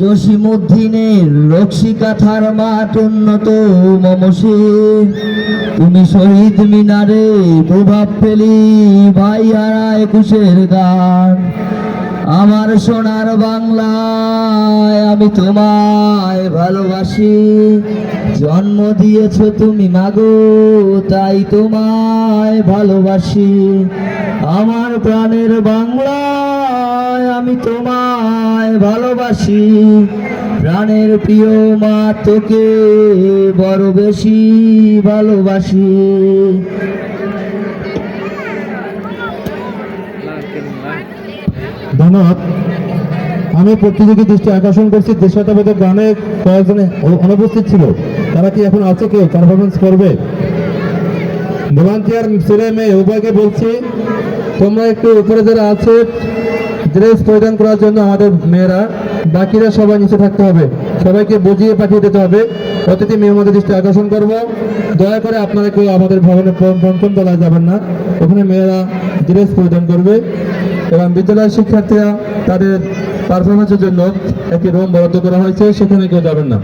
জসিমুদ্দিনের রক্ষিকাথার মাঠ উন্নত মমসে তুমি শহীদ মিনারে প্রভাব ফেলি ভাই হারা একুশের গান। আমার সোনার বাংলায় আমি তোমায় ভালোবাসি। জন্ম দিয়েছ তুমি মাগো, তাই তোমায় ভালোবাসি। আমার প্রাণের বাংলায় আমি তোমায় ভালোবাসি। প্রাণের প্রিয় মা তোকে বড় বেশি ভালোবাসি। ধন্যবাদ। আমি প্রতিযোগী দৃষ্টি আকর্ষণ করছি, দেশাত্মবোধক গানে কয়েকজনে অনুপস্থিত ছিল। তারা কি এখন আছে কেউ? পারফরমেন্স করবে। ভলান্টিয়ার ছেলে মেয়ে, উভয়কে বলছি, তোমরা একটু উপরে যারা আছে ড্রেস পরিধান করার জন্য আমাদের মেয়েরা, বাকিরা সবাই নিচে থাকতে হবে। সবাইকে বুঝিয়ে পাঠিয়ে দিতে হবে। অতিথি মেহমানের দৃষ্টি আকর্ষণ করব। দয়া করে আপনারা কেউ আমাদের ভবনে পঞ্চম তলায় যাবেন না। ওখানে মেয়েরা ড্রেস পরিধান করবে এবং বিদ্যালয়ের শিক্ষার্থীরা তাদের পারফরমেন্সের জন্য একটি রুম বরাদ্দ করা হয়েছে। সেখানে কেউ যাবেন না।